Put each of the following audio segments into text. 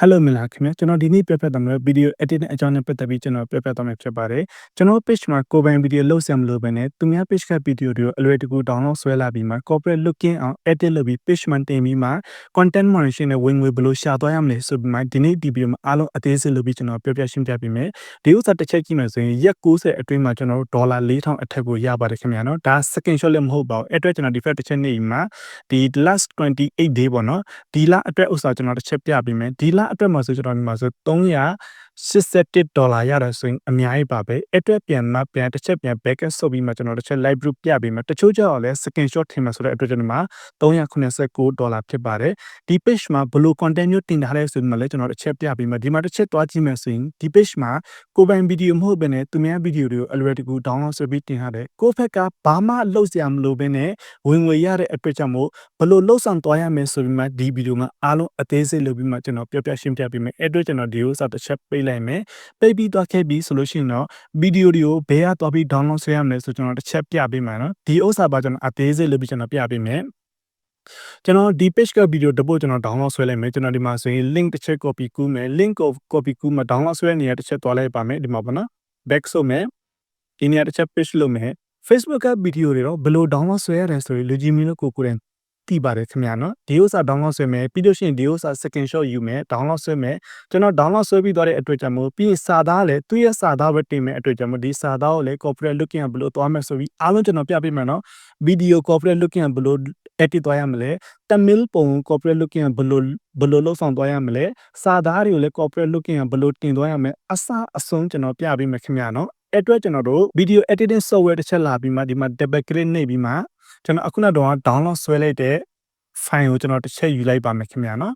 Hello မင်္ဂလာခင်ဗျာကျွန်တော်ဒီနေ့ပြပြသွားမယ့် video editing အကြောင်းနဲ့ပတ်သက်ပြီးကျွန်တော်ပြပြသွားမှာဖြစ်ပါတယ်ကျွန်တော် page မှာကိုယ်ပိုင် video လုပ်ဆရာမလို့ပဲနဲ့သူများ page က video တွေကိုအလွယ်တကူ download ဆွဲလာပြီးမှ corporate looking အောင် edit လုပ်ပြီး page မှာတင်ပြီးမှ content moderation နဲ့ဝင်ငွေဘယ်လိုရှာသွားရမလဲဆိုပြီးမှဒီနေ့ဒီ video မှာအားလုံးအသေးစိတ်လုပ်ပြီးကျွန်တော်ပြပြရှင်းပြပေးမယ်ဒီဥစ္စာတစ်ချက်ကြည့်မယ်ဆိုရင်ရက်90အတွင်းမှာကျွန်တော်တို့ဒေါ်လာ4000အထက်ကိုရပါတယ်ခင်ဗျာနော်ဒါ second shot လည်းမဟုတ်ပါဘူးအဲ့အတွက်ကျွန်တော်ဒီ fact တစ်ချက်နေမှာဒီ last 28 day ပေါ့နော်ဒီလအတွက်ဥစ္စာကျွန်တော်တစ်ချက်ပြပေးမယ်ဒီလအတွက်မှာဆိုကျွန်တော်ဒီမှာဆို 381ဒေါ်လာရတယ်ဆိုရင်အများကြီးပါပဲအဲ့အတွက်ပြန်မှပြန်တစ်ချက်ပြန် backup ဆုပ်ပြီးမှကျွန်တော်တစ်ချက် live group ပြပေးမယ်တချို့ကြောက်လည်း screen shot ထင်မှာဆိုတဲ့အတွက်ကျွန်တော်မှာ389ဒေါ်လာဖြစ်ပါတယ်ဒီ page မှာဘယ်လို content မျိုးတင်ထားလဲဆိုပြီးမှလည်းကျွန်တော်တစ်ချက်ပြပေးမယ်ဒီမှာတစ်ချက်တွားကြည့်မယ်ဆိုရင်ဒီ page မှာကိုယ်ပိုင်ဗီဒီယိုမဟုတ်ဘဲနဲ့သူများဗီဒီယိုတွေကိုအလွယ်တကူ download ဆွဲပြီးတင်ထားတယ်ကိုယ့်ဘက်ကဘာမှလုပ်စရာမလိုဘဲနဲ့ဝင်ငွေရတဲ့အတွက်ကြောင့်မို့ဘယ်လိုလှုပ်ဆောင်သွားရမယ်ဆိုပြီးမှဒီဗီဒီယိုမှာအားလုံးအသေးစိတ်လုပ်ပြီးမှကျွန်တော်ပြပြရှင်းပြပေးမယ်အဲ့အတွက်ကျွန်တော်ဒီဥစ္စာတစ်ချက်ပေးလိုက်မယ်ပိတ်ပြီးသွားခဲ့ပြီဆိုလို့ရှိရင်တော့ဗီဒီယိုတွေကိုဘယ်ကသွားပြီး download ဆွဲရမလဲဆိုကျွန်တော်တစ်ချက်ပြပေးမယ်နော်ဒီဥစ္စာပါကျွန်တော်အသေးစိတ်လုပ်ပြီးကျွန်တော်ပြပေးမယ်ကျွန်တော်ဒီ page က video တပုတ်ကျွန်တော် download ဆွဲလိုက်မယ်ကျွန်တော်ဒီမှာဆိုရင် link တစ်ချက် copy ကူးမယ် link ကို copy ကူးမှာ download ဆွဲနေရတစ်ချက်သွားလိုက်ပါမယ်ဒီမှာပေါ့နော် back ဆိုမယ်ဒီနေရာတစ်ချက် page လုပ်မယ် Facebook က video တွေတော့ဘယ်လို download ဆွဲရတယ်ဆိုရင်လူကြီးမင်းတို့ကိုကိုယ်တိုင် သိပါတယ်ခင်ဗျာနော်ဒီဥစ္စာ download ဆွဲမယ်ပြီးလို့ရှိရင်ဒီဥစ္စာ second shot ယူမယ် download ဆွဲမယ်ကျွန်တော် download ဆွဲပြီးသွားတဲ့အတွက်ကြောင့်မို့ပြီးရင်စာသားလည်းသူ့ရဲ့စာသားပဲတင်မယ်အတွက်ကြောင့်မို့ဒီစာသားကိုလည်း corporate looking ကဘယ်လိုသွားမယ်ဆိုပြီးအားလုံးကျွန်တော်ပြပေးမယ်နော် video corporate looking ကဘယ်လို edit သွားရမလဲ Tamil ပုံ corporate looking ကဘယ်လိုဘယ်လိုလုပ်ဆောင်သွားရမလဲစာသားတွေကိုလည်း corporate looking ကဘယ်လိုတင်သွားရမလဲအစအဆုံးကျွန်တော်ပြပေးမယ်ခင်ဗျာနော်အဲ့အတွက်ကျွန်တော်တို့ video editing software တစ်ချက်လာပြီးမှဒီမှာ double click နှိပ်ပြီးမှ ကျွန်တော်အခုနတော့ download ဆွဲလိုက်တဲ့ file ကိုကျွန်တော်တစ်ချက်ယူလိုက်ပါမယ်ခင်ဗျာနော်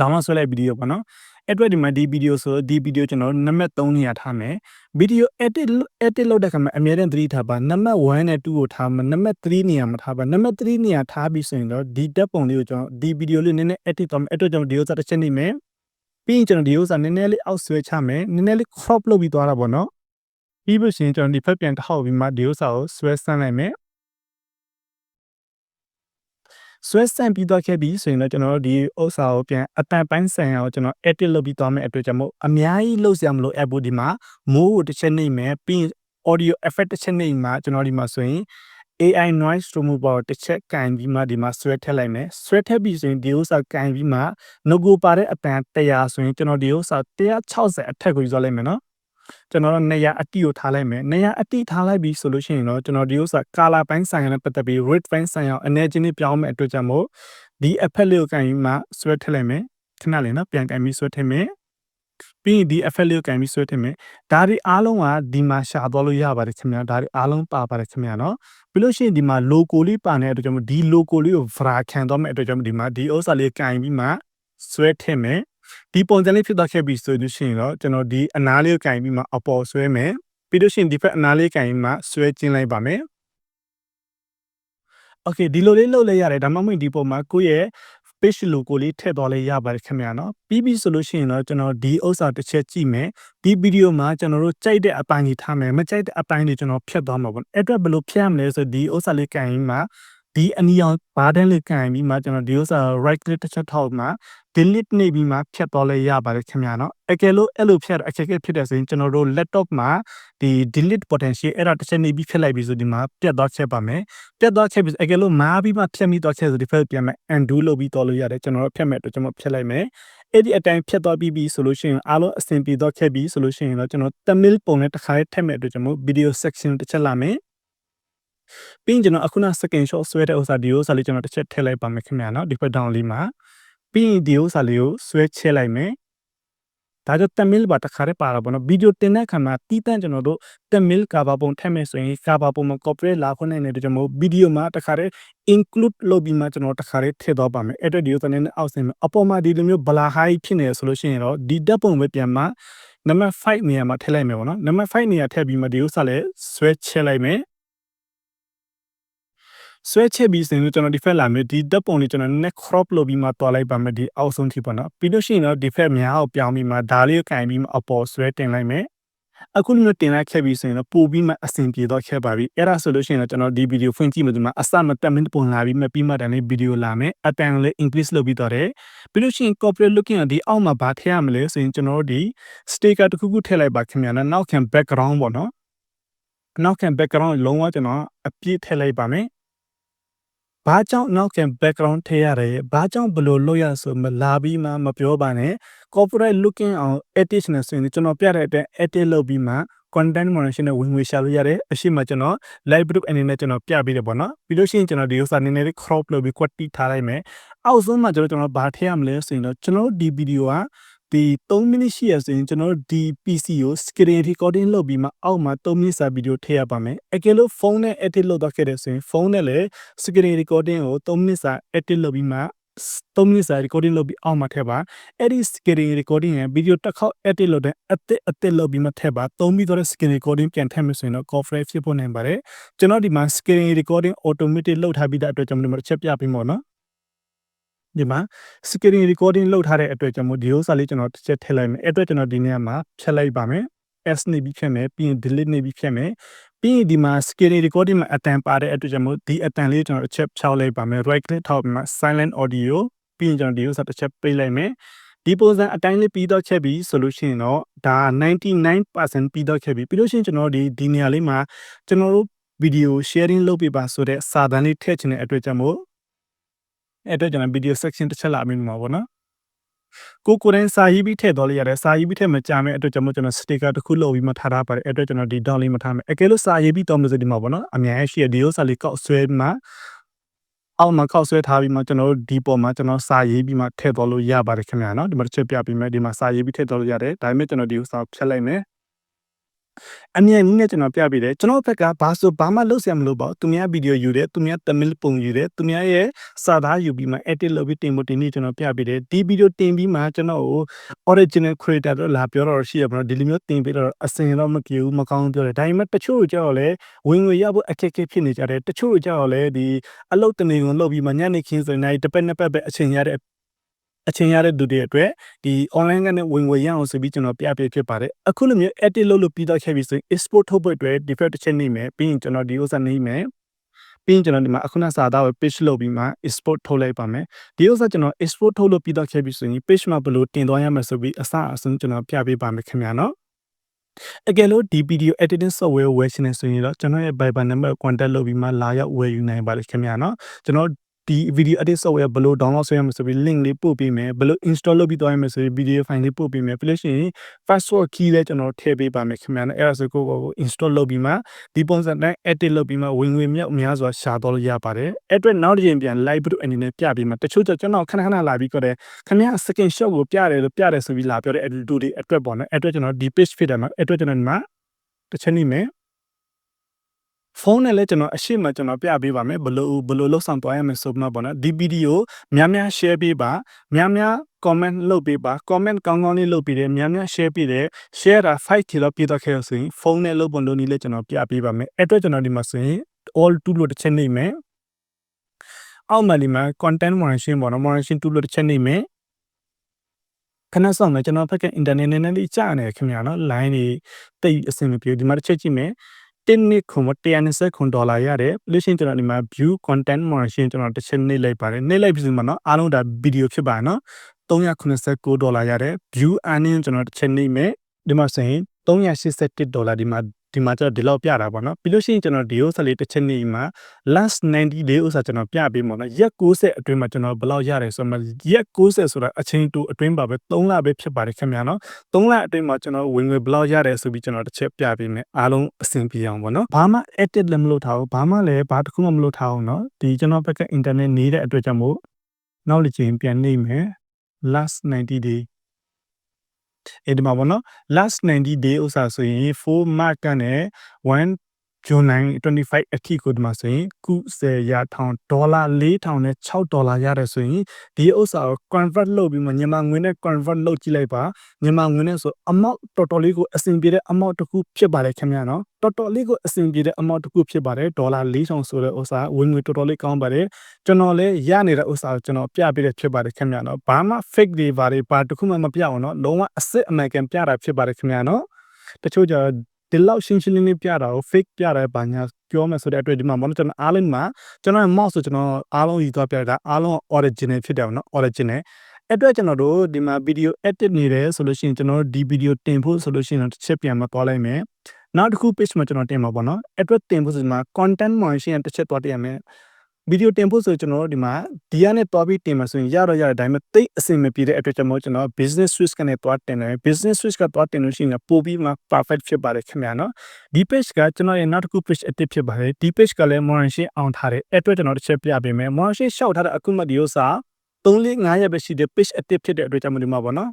download ဆွဲလိုက်ဗီဒီယိုပေါ့နော်အဲ့အတွက်ဒီမှာဒီဗီဒီယိုဆိုဒီဗီဒီယိုကျွန်တော်နံပါတ်3နေရာထားမယ်ဗီဒီယို edit edit လုပ်တဲ့ခါမှာအမြဲတမ်းသတိထားပါနံပါတ်1နဲ့2ကိုထားမှာနံပါတ်3နေရာမှာထားပါနံပါတ်3နေရာထားပြီးဆိုရင်တော့ဒီတက်ပုံလေးကိုကျွန်တော်ဒီဗီဒီယိုလေးနည်းနည်း edit တော့မယ်အဲ့အတွက်ကျွန်တော်ဒီဥစ္စာတစ်ချက်နေမယ်ပြီးရင်ကျွန်တော်ဒီဥစ္စာနည်းနည်းလေးအောက်ဆွဲချမယ်နည်းနည်းလေး crop လုပ်ပြီးသွားတာပေါ့နော်ပြီးလို့ရှိရင်ကျွန်တော်ဒီဖက်ပြန်ထောက်ပြီးမှဒီဥစ္စာကိုဆွဲဆန်းလိုက်မယ် ဆွဲဆန့်ပြီးတော့ခဲ့ပြီဆိုရင်တော့ကျွန်တော်တို့ဒီဥစ္စာကိုပြန်အတန်ပိုင်းဆိုင်အောင်ကျွန်တော် edit လုပ်ပြီးသွားမယ့်အတွက်ကြောင့်မို့အများကြီးလုပ်စရာမလို app ဒီမှာ move ကိုတစ်ချက်နှိပ်မယ်ပြီး audio effect တစ်ချက်နှိပ်မှာကျွန်တော်ဒီမှာဆိုရင် AI noise remover တစ်ချက်ကန်ပြီးမှဒီမှာဆွဲထည့်လိုက်မယ်ဆွဲထည့်ပြီးဆိုရင်ဒီဥစ္စာကန်ပြီးမှ logo ပါတဲ့အတန်100ဆိုရင်ကျွန်တော်ဒီဥစ္စာ160အထက်ကိုယူသွားလိုက်မယ်နော် ကျွန်တော်တို့နေရာအတိကိုထားလိုက်မယ်နေရာအတိထားလိုက်ပြီဆိုလို့ရှိရင်တော့ကျွန်တော်ဒီဥစ္စာ color ပိုင်းဆိုင်ရာနဲ့ပတ်သက်ပြီး red ပိုင်းဆိုင်ရာအနေချင်းလေးပြောင်းမယ်အတွက်ကြောင့်မို့ဒီ effect လေးကိုကန်ပြီးမှဆွဲထည့်လိုက်မယ်ခဏလေးနော်ပြန်ကန်ပြီးဆွဲထည့်မယ်ပြီးရင်ဒီ effect လေးကိုကန်ပြီးဆွဲထည့်မယ်ဒါတွေအားလုံးကဒီမှာရှာသွားလို့ရပါတယ်ခင်ဗျာဒါတွေအားလုံးပါပါတယ်ခင်ဗျာနော်ပြီးလို့ရှိရင်ဒီမှာ logo လေးပါနေတဲ့အတွက်ကြောင့်မို့ဒီ logo လေးကို vra ခံသွားမယ့်အတွက်ကြောင့်မို့ဒီမှာဒီဥစ္စာလေးကန်ပြီးမှဆွဲထည့်မယ် ဒီပုံစံလေးဖြစ်သွားခဲ့ပြီဆိုလို့ရှိရင်တော့ကျွန်တော်ဒီအနားလေးကိုကင်ပြီးမှအပေါ်ဆွဲမယ်ပြီးလို့ရှိရင်ဒီဖက်အနားလေးကင်ပြီးမှဆွဲကျင်းလိုက်ပါမယ်โอเคဒီလိုလေးလုပ်လဲရတယ်ဒါမှမဟုတ်ဒီပုံမှာကိုယ့်ရဲ့ page logo လေးထည့်သွားလဲရပါတယ်ခင်ဗျာနော်ပြီးပြီဆိုလို့ရှိရင်တော့ကျွန်တော်ဒီဥစ္စာတစ်ချက်ကြည့်မယ်ဒီဗီဒီယိုမှာကျွန်တော်တို့ကြိုက်တဲ့အပိုင်းကြီးထားမယ်မကြိုက်တဲ့အပိုင်းတွေကျွန်တော်ဖြတ်သွားမှာပေါ့အဲ့အတွက်ဘယ်လိုဖြတ်ရမလဲဆိုဒီဥစ္စာလေးကင်ပြီးမှ ဒီအနီအောင်ဘာတန်းလေးကန်ပြီးမှကျွန်တော်ဒီဥစ္စာ right click တစ်ချက်ထောက်မှ delete နေပြီးမှဖြတ်သွားလဲရပါတယ်ခင်ဗျာနော်အကယ်လို့အဲ့လိုဖြတ်အခက်အခဲဖြစ်တဲ့ဆိုရင်ကျွန်တော်တို့ laptop မှာဒီ delete button ရှိအဲ့ဒါတစ်ချက်နေပြီးဖြတ်လိုက်ပြီးဆိုဒီမှာပြတ်သွားချက်ပါမယ်ပြတ်သွားချက်ပြီးအကယ်လို့မားပြီးမှဖြတ်မိသွားချက်ဆိုဒီဖက်ပြန်မယ် undo လုပ်ပြီးတော့လို့ရတယ်ကျွန်တော်တို့ဖြတ်မဲ့တော့ကျွန်တော်ဖြတ်လိုက်မယ်အဲ့ဒီအတိုင်းဖြတ်သွားပြီးပြီဆိုလို့ရှိရင်အားလုံးအဆင်ပြေတော့ခဲ့ပြီဆိုလို့ရှိရင်တော့ကျွန်တော် Tamil ပုံနဲ့တစ်ခါထည့်မဲ့အတွက်ကျွန်တော် video section တစ်ချက်လာမယ် ပြီးရင်ကျွန်တော်အခုန second shot ဆွဲတဲ့ဥစ္စာဒီဥစ္စာလေးကျွန်တော်တစ်ချက်ထည့်လိုက်ပါမယ်ခင်ဗျာနော်ဒီဘက် down လေးမှာပြီးရင်ဒီဥစ္စာလေးကိုဆွဲချဲလိုက်မယ်ဒါကြောင့် Tamil ပါတခါတည်းပါတာပေါ့နော်ဗီဒီယိုတင်တဲ့အခါမှာတီးတန့်ကျွန်တော်တို့ Tamil cover ပုံထည့်မယ်ဆိုရင် cover ပုံမှာ copyright လာခွင့်နိုင်တဲ့ကြောင့်မို့ဗီဒီယိုမှာတခါတည်း include လုပ်ပြီးမှကျွန်တော်တခါတည်းထည့်တော့ပါမယ်အဲ့တော့ဒီဥစ္စာနဲ့အောက်ဆင်းမယ်အပေါ်မှာဒီလိုမျိုး blur high ဖြစ်နေရဆိုလို့ရှိရင်တော့ဒီဓာတ်ပုံပဲပြန်မှာနံပါတ်5နေရာမှာထည့်လိုက်မယ်ပေါ့နော်နံပါတ်5နေရာထည့်ပြီးမှဒီဥစ္စာလည်းဆွဲချဲလိုက်မယ် ဆွဲချက်ပြီးစင်လို့ကျွန်တော်ဒီဖက်လာမယ်ဒီတက်ပုံလေးကျွန်တော် neck crop လုပ်ပြီးမှတွားလိုက်ပါမယ်ဒီအောက်ဆုံးထိပေါ့နော်ပြီးလို့ရှိရင်တော့ဒီဖက်များအောင်ပြောင်းပြီးမှဒါလေးကိုကင်ပြီးမှအပေါ်ဆွဲတင်လိုက်မယ်အခုလိုမျိုးတင်လိုက်ခဲ့ပြီးဆိုရင်တော့ပို့ပြီးမှအဆင်ပြေတော့ခဲ့ပါပြီအဲ့ဒါဆိုလို့ရှိရင်တော့ကျွန်တော်ဒီဗီဒီယိုဖွင့်ကြည့်မှဒီမှာအစမတက်မင်းပုံလာပြီးမှပြီးမှတန်းလေးဗီဒီယိုလာမယ်အတန်လေး increase လုပ်ပြီးတော့တယ်ပြီးလို့ရှိရင် corporate looking ကဒီအောက်မှာဗာထည့်ရမလဲဆိုရင်ကျွန်တော်တို့ဒီ sticker တစ်ခုခုထည့်လိုက်ပါခင်ဗျာနော်နောက်ခံ background ပေါ့နော်နောက်ခံ background လုံးဝကျွန်တော်အပြည့်ထည့်လိုက်ပါမယ် ဘာကြောင့်နောက်ခံ background ထည့်ရတယ်ဘာကြောင့်ဘလို့လုပ်ရဆိုမလာပြီးမှမပြောပါနဲ့ corporate looking အောင် edit နဲ့ဆိုရင်ကျွန်တော်ပြတဲ့အတွက် edit လုပ်ပြီးမှ content moderation နဲ့ဝင်ငွေရှာလို့ရတယ်အရှိမကျွန်တော် live group အနေနဲ့ကျွန်တော်ပြပေးတယ်ပေါ့နော်ပြီးလို့ရှိရင်ကျွန်တော်ဒီဥစ္စာနည်းနည်းလေး crop လုပ်ပြီး quality ထားလိုက်မယ်အောက်ဆုံးမှာကျွန်တော်ကျွန်တော်ဘာထည့်ရမလဲဆိုရင်တော့ကျွန်တော်ဒီဗီဒီယိုက ဒီ3မိနစ်ရှိရဆိုရင်ကျွန်တော်ဒီ PC ကို screen recording လုပ်ပြီးမှအောက်မှာ3မိနစ်စာဗီဒီယိုထည့်ရပါမယ်အကယ်လို့ဖုန်းနဲ့ edit လုပ်တော့ခဲ့တယ်ဆိုရင်ဖုန်းနဲ့လည်း screen recording ကို3မိနစ်စာ edit လုပ်ပြီးမှ3မိနစ်စာ recording လုပ်ပြီးအောက်မှာထည့်ပါအဲ့ဒီ screen recording ရဲ့ video တစ်ခေါက် edit လုပ်တဲ့အသစ်အသစ်လုပ်ပြီးမှထည့်ပါသုံးပြီးတော့ screen recording ပြန်ထည့်မယ်ဆိုရင်တော့ corporate ဖြစ်ဖို့နိုင်ပါတယ်ကျွန်တော်ဒီမှာ screen recording automatic လုပ်ထားပြီးတဲ့အတွက်ကျွန်တော်ဒီမှာတစ်ချက်ပြပေးမှာနော် ဒီမှာ screen recording လုပ်ထားတဲ့အတွက်ကြောင့်မို့ဒီဥစ္စာလေးကျွန်တော်တစ်ချက်ထည့်လိုက်မယ်အဲ့အတွက်ကျွန်တော်ဒီနေရာမှာဖြတ်လိုက်ပါမယ် S နေပြီးဖြတ်မယ်ပြီးရင် delete နေပြီးဖြတ်မယ်ပြီးရင်ဒီမှာ screen recording မှာအတန်ပါတဲ့အတွက်ကြောင့်မို့ဒီအတန်လေးကျွန်တော်တစ်ချက်ဖြောက်လိုက်ပါမယ် right click ထောက်ပြီးမှ silent audio ပြီးရင်ကျွန်တော်ဒီဥစ္စာတစ်ချက်ပိတ်လိုက်မယ်ဒီပုံစံအတိုင်းလေးပြီးတော့ချက်ပြီးဆိုလို့ရှိရင်တော့ဒါ99%ပြီးတော့ချက်ပြီးပြီးလို့ရှိရင်ကျွန်တော်ဒီဒီနေရာလေးမှာကျွန်တော်တို့ဗီဒီယို sharing လုပ်ပြပါဆိုတဲ့စာတန်းလေးထည့်ချင်တဲ့အတွက်ကြောင့်မို့ အဲ့အတွက်ကျွန်တော် video section တစ်ချက်လာမိမှာပေါ့နော်ကိုကိုရင်စာရေးပြီးထည့်တော်လိုက်ရတယ်စာရေးပြီးထည့်မကြမဲ့အတွက်ကျွန်တော်ကျွန်တော် sticker တစ်ခုလုပ်ပြီးမှထားထားပါတယ်အဲ့အတွက်ကျွန်တော်ဒီ down လေးမထားမယ်အကယ်လို့စာရေးပြီးတော့မလို့ဆိုဒီမှာပေါ့နော်အများကြီးရှိရဒီဥစ္စာလေးကောက်ဆွဲမှာအောက်မှာခောက်ဆွဲထားပြီးမှကျွန်တော်တို့ဒီပေါ်မှာကျွန်တော်စာရေးပြီးမှထည့်တော်လို့ရပါတယ်ခင်ဗျာနော်ဒီမှာတစ်ချက်ပြပေးမယ်ဒီမှာစာရေးပြီးထည့်တော်လို့ရတယ်ဒါပေမဲ့ကျွန်တော်ဒီဥစ္စာဖြတ်လိုက်မယ် အမြင်နည်းနဲ့ကျွန်တော်ပြပေးတယ်ကျွန်တော်ဘက်ကဘာဆိုဘာမှလုပ်ဆရာမလို့ပေါ့သူများဗီဒီယိုယူတယ်သူများတမင်ပုံယူတယ်သူများရဲ့စာသားယူပြီးမှ edit လုပ်ပြီးတင်ဖို့တင်ပြီးကျွန်တော်ပြပေးတယ်ဒီဗီဒီယိုတင်ပြီးမှကျွန်တော်ကို original creator တော့လာပြောတော့ရှိရပါတော့ဒီလိုမျိုးတင်ပြီးတော့အစင်တော့မကြည့်ဘူးမကောင်းပြောတယ်ဒါပေမဲ့တချို့ကြောက်လဲဝင်ငွေရဖို့အခက်အခဲဖြစ်နေကြတယ်တချို့ကြောက်လဲဒီအလုပ်တနေကုန်လုပ်ပြီးမှညနေခင်းဆိုရင်တစ်ပတ်နှစ်ပတ်ပဲအချိန်ရတဲ့ အချိန်ရတဲ့သူတွေအတွက်ဒီ online ကနေဝင်ငွေရအောင်ဆိုပြီးကျွန်တော်ပြပြဖြစ်ပါတယ်အခုလိုမျိုး edit လုပ်လို့ပြီးတော့ခဲ့ပြီဆိုရင် export ထုတ်ဖို့အတွက် default တစ်ချက်နေမယ်ပြီးရင်ကျွန်တော်ဒီဥစ္စာနေမယ်ပြီးရင်ကျွန်တော်ဒီမှာအခုနစာသားကို page လုပ်ပြီးမှ export ထုတ်လိုက်ပါမယ်ဒီဥစ္စာကျွန်တော် export ထုတ်လို့ပြီးတော့ခဲ့ပြီဆိုရင် page မှာဘယ်လိုတင်သွားရမလဲဆိုပြီးအစအဆုံးကျွန်တော်ပြပေးပါမယ်ခင်ဗျာနော်အကယ်လို့ဒီ video editing software ဝယ်ချင်နေဆိုရင်တော့ကျွန်တော်ရဲ့ Viber number contact လုပ်ပြီးမှလာရောက်ဝယ်ယူနိုင်ပါလိမ့်ခင်ဗျာနော်ကျွန်တော် ဒီ video edit software ဘယ်လို download ဆွဲရမလဲဆိုပြီး link လေးပို့ပေးမယ်ဘယ်လို install လုပ်ပြီးသွားရမလဲဆိုပြီး video file လေးပို့ပေးမယ်ပြီးလို့ရှိရင် password key လည်းကျွန်တော်ထည့်ပေးပါမယ်ခင်ဗျာနဲ့အဲ့ဒါဆိုကိုကို install လုပ်ပြီးမှဒီပုံစံတိုင်း edit လုပ်ပြီးမှဝင်ငွေမြောက်များစွာရှာတော့လို့ရပါတယ်အဲ့အတွက်နောက်တစ်ချိန်ပြန် live video အနေနဲ့ပြပေးမှာတချို့ကျကျွန်တော်ခဏခဏလာပြီးကြတယ်ခင်ဗျာ second shot ကိုပြတယ်လို့ပြတယ်ဆိုပြီးလာပြောတဲ့ edit တွေအတွက်ပေါ့နော်အဲ့အတွက်ကျွန်တော်ဒီ page ဖြစ်တယ်မှာအဲ့အတွက်ကျွန်တော်ဒီမှာတစ်ချက်နေမယ် ဖုန်းနဲ့လည်းကျွန်တော်အရှိမကျွန်တော်ပြပေးပါမယ်ဘလို့ဘလို့လောက်ဆောင်သွားရမယ်ဆိုမှပေါ့နော်ဒီဗီဒီယိုများများ share ပေးပါများများ comment လုပ်ပေးပါ comment ကောင်းကောင်းလေးလုပ်ပေးတယ်များများ share ပေးတယ် share တာ 5k လောက်ပြတော့ခဲ့ဆိုရင်ဖုန်းနဲ့လုပ်ပုံလုပ်နည်းလေးကျွန်တော်ပြပေးပါမယ်အဲ့အတွက်ကျွန်တော်ဒီမှာဆိုရင် all tool လို့တစ်ချက်နေမယ်အောက်မှာဒီမှာ content moderation ပေါ့နော် moderation tool လို့တစ်ချက်နေမယ်ခဏဆောင်မယ်ကျွန်တော်ဖက်က internet နဲ့လေးကြာနေခင်ဗျာနော် line တွေတိတ်အဆင်မပြေဒီမှာတစ်ချက်ကြည့်မယ် တင်းနစ်ခွန်120ခွန်ဒေါ်လာရတယ်ပလို့ရှိရင်ကျွန်တော်ဒီမှာ view content moderation ကျွန်တော်တစ်ချက်နှိပ်လိုက်ပါတယ်နှိပ်လိုက်ပြီဆိုမှနော်အားလုံးဒါဗီဒီယိုဖြစ်ပါနော်389ဒေါ်လာရတယ် view earning ကျွန်တော်တစ်ချက်နှိပ်မယ်ဒီမှာဆိုရင်381ဒေါ်လာဒီမှာ ဒီမှာကျွန်တော်ဒီလောက်ပြတာပေါ့နော်ပြီးလို့ရှိရင်ကျွန်တော်ဒီဥစ္စာလေးတစ်ချက်နေမှာ last 90 day ဥစ္စာကျွန်တော်ပြပေးမှာနော်ရက်60အတွင်းမှာကျွန်တော်ဘယ်လောက်ရတယ်ဆိုတော့ရက်60ဆိုတာအချိန်တူအတွင်းပါပဲ3လပဲဖြစ်ပါတယ်ခင်ဗျာနော်3လအတွင်းမှာကျွန်တော်ဝင်ငွေဘယ်လောက်ရတယ်ဆိုပြီးကျွန်တော်တစ်ချက်ပြပေးမယ်အားလုံးအဆင်ပြေအောင်ပေါ့နော်ဘာမှ edit လည်းမလုပ်ထားဘူးဘာမှလည်းဘာတစ်ခုမှမလုပ်ထားအောင်နော်ဒီကျွန်တော်ဘက်က internet နေတဲ့အတွက်ကြောင့်မို့နောက်တစ်ချိန်ပြန်နေမယ် last 90 day အဲ့ဒီမှာပေါ့နော် last 90 day ဥစားဆိုရင်4 mark ကနေ1 June 25အထိကိုဒီမှာဆိုရင်ကု10ရာထောင်ဒေါ်လာ4000နဲ့6ဒေါ်လာရတယ်ဆိုရင်ဒီဥစ္စာကို convert လုပ်ပြီးမှမြန်မာငွေနဲ့ convert လုပ်ကြည့်လိုက်ပါမြန်မာငွေနဲ့ဆို amount တော်တော်လေးကိုအဆင်ပြေတဲ့ amount တစ်ခုဖြစ်ပါတယ်ခင်ဗျာနော်တော်တော်လေးကိုအဆင်ပြေတဲ့ amount တစ်ခုဖြစ်ပါတယ်ဒေါ်လာ4000ဆိုတဲ့ဥစ္စာဝင်ငွေတော်တော်လေးကောင်းပါတယ်ကျွန်တော်လည်းရနေတဲ့ဥစ္စာကိုကျွန်တော်ပြပေးတဲ့ဖြစ်ပါတယ်ခင်ဗျာနော်ဘာမှ fake တွေဘာတွေဘာတစ်ခုမှမပြအောင်နော်လုံးဝအစစ်အမှန်ကန်ပြတာဖြစ်ပါတယ်ခင်ဗျာနော်တချို့ကျတော့ ဒီလောက်ရှင်းရှင်းလင်းလင်းပြတာကို fake ပြတာဘာညာပြောမယ်ဆိုတဲ့အတွက်ဒီမှာမနော်ကျွန်တော်အားလုံးမှာကျွန်တော်ရဲ့ mouse ဆိုကျွန်တော်အားလုံးယူသွားပြတာအားလုံး original ဖြစ်တယ်ဗောနော် original အဲ့အတွက်ကျွန်တော်တို့ဒီမှာ video edit နေတယ်ဆိုလို့ရှိရင်ကျွန်တော်တို့ဒီ video တင်ဖို့ဆိုလို့ရှိရင်တစ်ချက်ပြန်မသွားလိုက်မယ်နောက်တစ်ခု page မှာကျွန်တော်တင်မှာပေါ့နော်အဲ့အတွက်တင်ဖို့ဆိုဒီမှာ content moderation တစ်ချက်သွားတင်ရမယ် ဗီဒီယိုတင်ဖို့ဆိုကျွန်တော်တို့ဒီမှာဒီရနဲ့တွားပြီးတင်မှာဆိုရင်ရတော့ရတယ်ဒါပေမဲ့တိတ်အဆင်မပြေတဲ့အတွက်ကြောင့်မို့ကျွန်တော် business switch ကနေတွားတင်တယ် business switch ကတွားတင်လို့ရှိရင်ပို့ပြီးမှ perfect ဖြစ်ပါတယ်ခင်ဗျာနော်ဒီ page ကကျွန်တော်ရဲ့နောက်တစ်ခု page active ဖြစ်ပါတယ်ဒီ page ကလည်း moderation အောင်ထားတယ်အဲ့အတွက်ကျွန်တော်တစ်ချက်ပြပေးမယ် moderation ရှောက်ထားတဲ့အခုမှဒီဥစ္စာ3-5ရက်ပဲရှိတဲ့ page active ဖြစ်တဲ့အတွက်ကြောင့်မို့ဒီမှာပေါ့နော်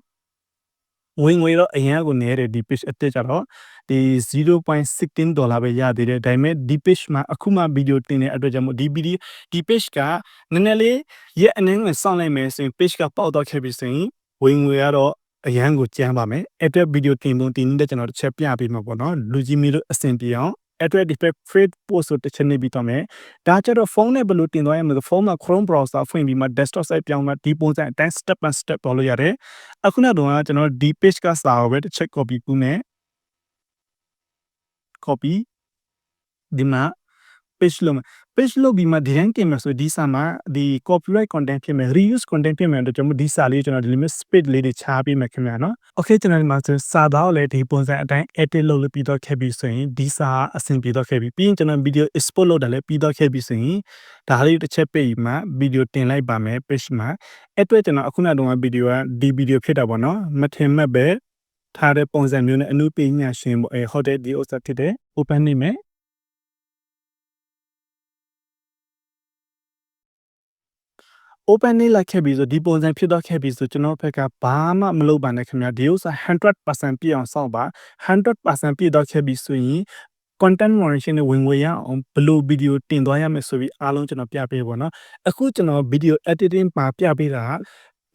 ဝင်ငွေတော့အရင်ကကိုနေရတဲ့ဒီ page active ကြတော့ဒီ0.16ဒေါ်လာပဲရသေးတယ်ဒါပေမဲ့ဒီ page မှာအခုမှဗီဒီယိုတင်တဲ့အတွက်ကြောင့်မို့ဒီဗီဒီယိုဒီ page ကနည်းနည်းလေးရက်အနည်းငယ်စောင့်လိုက်မယ်ဆိုရင် page ကပေါက်တော့ခဲ့ပြီဆိုရင်ဝင်ငွေကတော့အရန်ကိုကြမ်းပါမယ်အဲ့အတွက်ဗီဒီယိုတင်ပုံတင်နေတဲ့ကျွန်တော်တစ်ချက်ပြပေးမှာပေါ့နော်လူကြီးမီတို့အဆင်ပြေအောင် အဲ့အတွက်ဒီ favorite post ဆိုတစ်ချက်နေပြီးတော့မယ်ဒါကြတော့ဖုန်းနဲ့ဘယ်လိုတင်သွားရမလဲဖုန်းမှာ Chrome browser ဖွင့်ပြီးမှ desktop site ပြောင်းမှဒီပုံစံအတိုင်း step by step ပေါ်လို့ရတယ်အခုနောက်တော့ကျွန်တော်ဒီ page ကစာကိုပဲတစ်ချက် copy ကူးမယ် copy ဒီမှာ page လို့မယ် page လို့ပြီးမှဒီတိုင်းတင်မယ်ဆိုဒီစာမှာဒီ copyright content ဖြစ်မယ် reuse content ဖြစ်မယ်တော့ကျွန်တော်ဒီစာလေးကျွန်တော်ဒီလိုမျိုး space လေးတွေချပေးမယ်ခင်ဗျာနော် okay ကျွန်တော်ဒီမှာဆိုစာသားကိုလည်းဒီပုံစံအတိုင်း edit လုပ်လို့ပြီးတော့ခဲ့ပြီဆိုရင်ဒီစာအဆင်ပြေတော့ခဲ့ပြီပြီးရင်ကျွန်တော် video export လုပ်တာလည်းပြီးတော့ခဲ့ပြီဆိုရင်ဒါလေးတစ်ချက်ပိတ်မှ video တင်လိုက်ပါမယ် page မှာအဲ့အတွက်ကျွန်တော်အခုနောက်တော့ video ကဒီ video ဖြစ်တာပေါ့နော်မထင်မှတ်ပဲထားတဲ့ပုံစံမျိုးနဲ့အနုပညာရှင်ပေါ့အဲဟုတ်တယ်ဒီဥစ္စာဖြစ်တယ် open နေမယ် open နေလိုက်ခဲ့ပြီဆိုဒီပုံစံဖြစ်တော့ခဲ့ပြီဆိုကျွန်တော်ဘက်ကဘာမှမလုပ်ပါနဲ့ခင်ဗျာဒီဥစ္စာ100%ပြည့်အောင်စောင့်ပါ100%ပြည့်တော့ခဲ့ပြီဆိုရင် content moderation နဲ့ဝင်ငွေရအောင်ဘယ်လိုဗီဒီယိုတင်သွားရမယ်ဆိုပြီးအားလုံးကျွန်တော်ပြပေးပါတော့အခုကျွန်တော် video editing မှာပြပေးတာ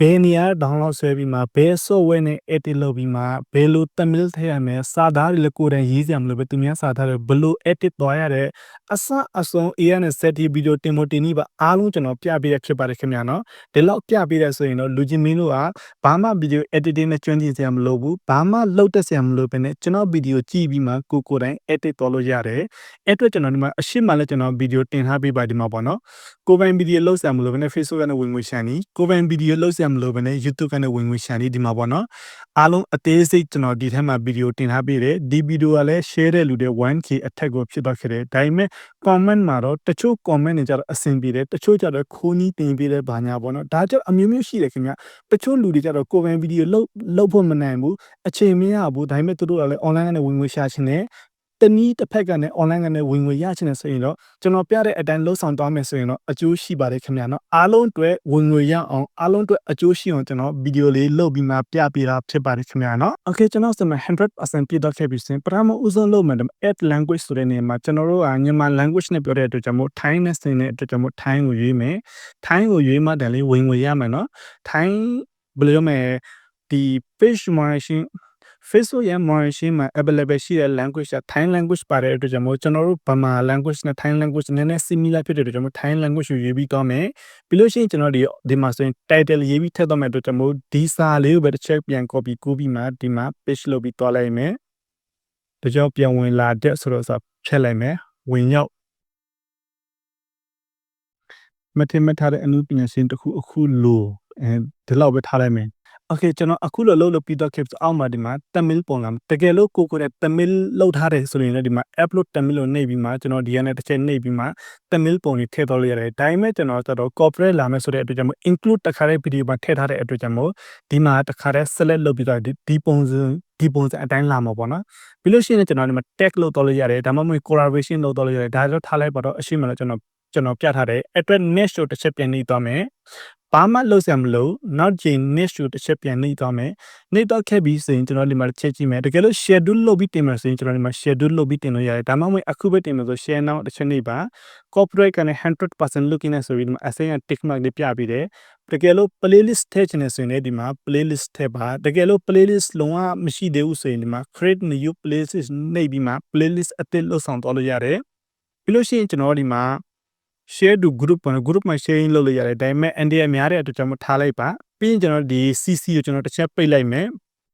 ဘယ်နေရာ download ဆွဲပြီးမှဘယ် software နဲ့ edit လုပ်ပြီးမှဘယ်လို thumbnail ထည့်ရမယ်စာသားတွေလည်းကိုယ်တိုင်ရေးစရာမလိုပဲသူများစာသားတွေဘယ်လို edit သွားရတဲ့အစအဆုံး AI နဲ့ set ဒီ video တင်ဖို့တင်ပြီးပါအားလုံးကျွန်တော်ပြပေးရဖြစ်ပါတယ်ခင်ဗျာနော်ဒီလောက်ပြပေးရဆိုရင်တော့လူချင်းမင်းတို့ကဘာမှ video editing နဲ့ကျွမ်းကျင်စရာမလိုဘူးဘာမှလုပ်တတ်စရာမလိုဘဲနဲ့ကျွန်တော် video ကြည့်ပြီးမှကိုကိုယ်တိုင် edit သွားလို့ရတယ်အဲ့အတွက်ကျွန်တော်ဒီမှာအရှိမလည်းကျွန်တော် video တင်ထားပေးပါဒီမှာပေါ့နော်ကိုယ်ပိုင် video လုပ်စရာမလိုဘဲနဲ့ Facebook ကနေဝင်ငွေရှာနေကိုယ်ပိုင် video လုပ်စရာမလိုဘဲနဲ့ YouTube ကနေဝင်ငွေရှာနေဒီမှာပေါ့နော်အားလုံးအသေးစိတ်ကျွန်တော်ဒီထဲမှာ video တင်ထားပေးတယ်ဒီ video ကလည်း share တဲ့လူတွေ 1k အထက်ကိုဖြစ်သွားခဲ့တယ်ဒါပေမဲ့ comment မှာတော့တချို့ comment တွေကြတော့အဆင်ပြေတယ်တချို့ကြတော့ခိုးနီးတင်ပေးတဲ့ဘာညာပေါ့နော်ဒါကြတော့အမျိုးမျိုးရှိတယ်ခင်ဗျတချို့လူတွေကြတော့ကိုယ်ပိုင် video လုတ်လုတ်ဖို့မနိုင်ဘူးအချိန်မရဘူးဒါပေမဲ့သူတို့ကလည်း online ကနေဝင်ငွေရှာချင်တယ် တနည်းတစ်ဖက်ကနဲ့ online ကနေဝင်ငွေရချင်တယ်ဆိုရင်တော့ကျွန်တော်ပြတဲ့အတိုင်းလှုပ်ဆောင်သွားမယ်ဆိုရင်တော့အကျိုးရှိပါတယ်ခင်ဗျာနော်အားလုံးအတွက်ဝင်ငွေရအောင်အားလုံးအတွက်အကျိုးရှိအောင်ကျွန်တော်ဗီဒီယိုလေးလုပ်ပြီးမှပြပေးတာဖြစ်ပါတယ်ခင်ဗျာနော် Okay ကျွန်တော်စမ100%ပြတော့ခဲ့ပြီစင်ပထမဦးဆုံးလုပ်မယ် add language ဆိုတဲ့နေရာမှာကျွန်တော်တို့ကမြန်မာ language နဲ့ပြောတဲ့အတွက်ကြောင့်မို့ Thai နဲ့စင်တဲ့အတွက်ကြောင့်မို့ Thai ကိုရွေးမယ် Thai ကိုရွေးမှတည်းလေးဝင်ငွေရမယ်နော် Thai ဘယ်လိုလဲဒီ page moderation Facebook ရဲ့ moderation မှာ available ရှိတဲ့ language က Thai language ပါတဲ့အတွက်ကြောင့်မို့ကျွန်တော်တို့ဗမာ language နဲ့ Thai language နည်းနည်း similar ဖြစ်တဲ့အတွက်ကြောင့်မို့ Thai language ကိုရေးပြီးတော့မယ်ပြီးလို့ရှိရင်ကျွန်တော်ဒီဒီမှာဆိုရင် title ရေးပြီးထည့်တော့မယ်အတွက်ကြောင့်မို့ဒီစာလေးကိုပဲတစ်ချက်ပြန် copy ကူးပြီးမှဒီမှာ page လုပ်ပြီးတွားလိုက်မယ်ဒါကြောင့်ပြန်ဝင်လာတဲ့ဆိုတော့ဆိုဖြတ်လိုက်မယ်ဝင်ရောက်မထင်မှတ်ထားတဲ့အမှုပညာရှင်တစ်ခုအခုလိုအဲဒီလောက်ပဲထားလိုက်မယ် Okay ကျွန်တော်အခုလောလုပ်လို့ပြီးတော့ clip အောက်မှာဒီမှာ Tamil ပုံလာတကယ်လို့ကိုကိုတဲ့ Tamil လောက်ထားတယ်ဆိုရင်လည်းဒီမှာ upload Tamil လို့နှိပ်ပြီးမှကျွန်တော်ဒီကနေတစ်ချက်နှိပ်ပြီးမှ Tamil ပုံတွေထည့်တော့လို့ရတယ်ဒါပေမဲ့ကျွန်တော်ကျတော့ corporate လာမယ်ဆိုတဲ့အတွက်ကြောင့်မို့ include တခါတဲ့ video မှာထည့်ထားတဲ့အတွက်ကြောင့်မို့ဒီမှာတခါတဲ့ select လုပ်ပြီးတော့ဒီပုံစံဒီပုံစံအတိုင်းလာမှာပေါ့နော်ပြီးလို့ရှိရင်ကျွန်တော်ဒီမှာ tag လုပ်တော့လို့ရတယ်ဒါမှမဟုတ် collaboration လုပ်တော့လို့ရတယ်ဒါတော့ထားလိုက်ပါတော့အရှိမလို့ကျွန်တော်ကျွန်တော်ပြထားတယ်အတွက် next ကိုတစ်ချက်ပြန်နှိပ်သွားမယ် ဘာမှလုပ်စရာမလိုနောက်ချိန် niche ကိုတစ်ချက်ပြန်နှိပ်သွားမယ်နှိပ်တော့ခဲ့ပြီးဆိုရင်ကျွန်တော်ဒီမှာတစ်ချက်ကြည့်မယ်တကယ်လို့ schedule လုပ်ပြီးတင်မယ်ဆိုရင်ကျွန်တော်ဒီမှာ schedule လုပ်ပြီးတင်လို့ရတယ်ဒါမှမဟုတ်အခုပဲတင်မယ်ဆို share now တစ်ချက်နှိပ်ပါ corporate ကနေ100% looking နဲ့ဆိုပြီးဒီမှာ assign က tick mark လေးပြပြီးတယ်တကယ်လို့ playlist ထည့်ချင်တယ်ဆိုရင်လည်းဒီမှာ playlist ထည့်ပါတကယ်လို့ playlist လုံးဝမရှိသေးဘူးဆိုရင်ဒီမှာ create new playlist နှိပ်ပြီးမှ playlist အသစ်လုပ်ဆောင်သွားလို့ရတယ်ပြီးလို့ရှိရင်ကျွန်တော်ဒီမှာ share to group ပေါ့နော် group မှာ sharing လုပ်လို့ရတယ်ဒါပေမဲ့ NDA များတဲ့အတွက်ကျွန်တော်ထားလိုက်ပါပြီးရင်ကျွန်တော်ဒီ CC ကိုကျွန်တော်တစ်ချက်ပိတ်လိုက်မယ်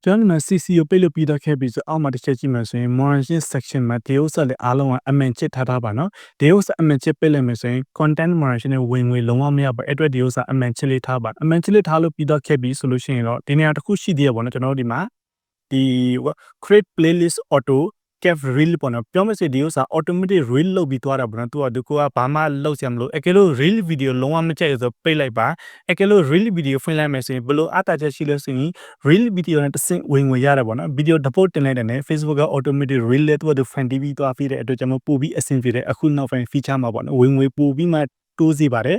ကျွန်တော်ဒီမှာ CC ကိုပိတ်လို့ပြီးတော့ခဲ့ပြီဆိုအောက်မှာတစ်ချက်ကြည့်မှဆိုရင် monitoring section မှာဒီဥစ္စာလေးအားလုံးကအမှန်ချစ်ထားထားပါနော်ဒီဥစ္စာအမှန်ချစ်ပိတ်လိုက်မယ်ဆိုရင် content moderation နဲ့ဝင်ငွေလုံးဝမရပါအဲ့အတွက်ဒီဥစ္စာအမှန်ချစ်လေးထားပါအမှန်ချစ်လေးထားလို့ပြီးတော့ခဲ့ပြီဆိုလို့ရှိရင်တော့ဒီနေရာတစ်ခုရှိသေးရပါတော့ကျွန်တော်တို့ဒီမှာဒီ create playlist auto cap reel ပေါ့နော်ပြောမစစ်ဒီဥစ္စာ automatic reel လုပ်ပြီးသွားတာပေါ့နော်သူကဒီကိုကဘာမှလုပ်စရာမလိုအကယ်လို့ reel video လုံးဝမကြိုက်ရဆိုပိတ်လိုက်ပါအကယ်လို့ reel video ဖွင့်လိုက်မယ်ဆိုရင်ဘယ်လိုအတားချက်ရှိလို့ဆိုရင် reel video နဲ့တစ်ဆင့်ဝင်ငွေရတယ်ပေါ့နော် video deport တင်လိုက်တဲ့နဲ့ Facebook က automatic reel လေးသူကသူ fan TV သွားပြီးတဲ့အတွက်ကျွန်တော်ပို့ပြီးအဆင်ပြေတယ်အခုနောက်ပိုင်း feature မှာပေါ့နော်ဝင်ငွေပို့ပြီးမှတိုးစီပါတယ်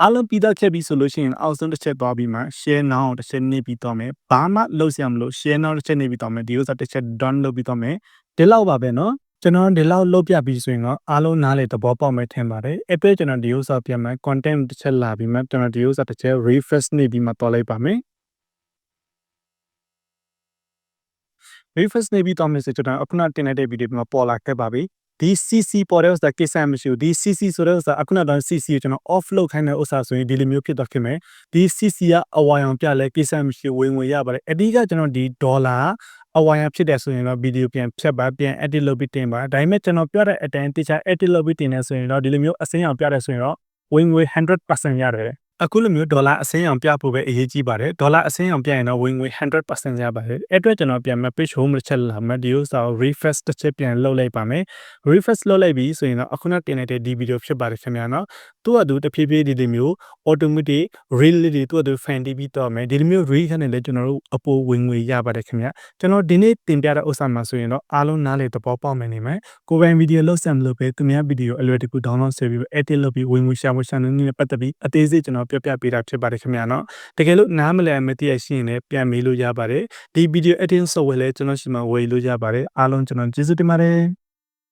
အားလုံးပြီးသားခဲ့ပြီဆိုလို့ရှိရင်အောက်ဆုံးတစ်ချက်သွားပြီးမှ share now တစ်ချက်နှိပ်ပြီးသွားမယ်ဘာမှလုပ်စရာမလို share now တစ်ချက်နှိပ်ပြီးသွားမယ်ဒီဥစ္စာတစ်ချက် done လုပ်ပြီးသွားမယ်ဒီလောက်ပါပဲနော်ကျွန်တော်ဒီလောက်လုပ်ပြပြီးဆိုရင်တော့အားလုံးနားလေသဘောပေါက်မယ်ထင်ပါတယ်အဲ့ပြကျွန်တော်ဒီဥစ္စာပြန်မယ် content တစ်ချက်လာပြီးမှကျွန်တော်ဒီဥစ္စာတစ်ချက် refresh နှိပ်ပြီးမှသွားလိုက်ပါမယ် refresh နေပြီးတော့ message တော့အခုနတင်လိုက်တဲ့ video မှာပေါ်လာခဲ့ပါပြီ ဒီ CC ပေါ်တဲ့ဥစ္စာကိစ္စမရှိဘူးဒီ CC ဆိုတဲ့ဥစ္စာအခုနတော့ CC ကိုကျွန်တော် off လုပ်ခိုင်းတဲ့ဥစ္စာဆိုရင်ဒီလိုမျိုးဖြစ်တော့ခင်မယ်ဒီ CC ကအဝါရောင်ပြလဲကိစ္စမရှိဝင်ဝင်ရပါတယ်အဓိကကျွန်တော်ဒီဒေါ်လာအဝါရဖြစ်တယ်ဆိုရင်တော့ဗီဒီယိုပြန်ဖြတ်ပါပြန် edit လုပ်ပြီးတင်ပါဒါပေမဲ့ကျွန်တော်ပြတဲ့အတိုင်းတခြား edit လုပ်ပြီးတင်နေဆိုရင်တော့ဒီလိုမျိုးအစင်းအောင်ပြတယ်ဆိုရင်တော့ဝင်ငွေ100%ရတယ် အခုလိုမျိုးဒေါ်လာအစင်းအောင်ပြဖို့ပဲအရေးကြီးပါတယ်ဒေါ်လာအစင်းအောင်ပြရင်တော့ဝင်ငွေ100%ရပါတယ်အဲ့အတွက်ကျွန်တော်ပြန်မဲ့ page home တစ်ချက်လာမယ်ဒီဥစ္စာကို refresh တစ်ချက်ပြန်လုပ်လိုက်ပါမယ် refresh လုပ်လိုက်ပြီဆိုရင်တော့အခုနတင်လိုက်တဲ့ဒီဗီဒီယိုဖြစ်ပါတယ်ခင်ဗျာနော် သူ့အတူတဖြည်းဖြည်းဒီလိုမျိုး automatic reel လေးတွေသူ့အတူ fan တီးပြီးတော့မယ်ဒီလိုမျိုး reel ခနဲ့လည်းကျွန်တော်တို့အပိုဝင်ငွေရပါတယ်ခင်ဗျာကျွန်တော်ဒီနေ့တင်ပြတဲ့ဥစ္စာမှာဆိုရင်တော့အားလုံးနားလေသဘောပေါက်မယ်နေမယ်ကိုယ်ပိုင်ဗီဒီယိုလောက်ဆံမလို့ပဲသူများဗီဒီယိုအလွယ်တကူ download ဆွဲပြီး edit လုပ်ပြီးဝင်ငွေရှာဖို့ရှာနေနေပတ်သက်ပြီးအသေးစိတ်ကျွန်တော်ပြပြပေးတာဖြစ်ပါတယ်ခင်ဗျာနော်တကယ်လို့နားမလည်မသိရရှိရင်လည်းပြန်မေးလို့ရပါတယ်ဒီဗီဒီယို editing software လည်းကျွန်တော်ရှိမှဝယ်လို့ရပါတယ်အားလုံးကျွန်တော်ကျေးဇူးတင်ပါတယ်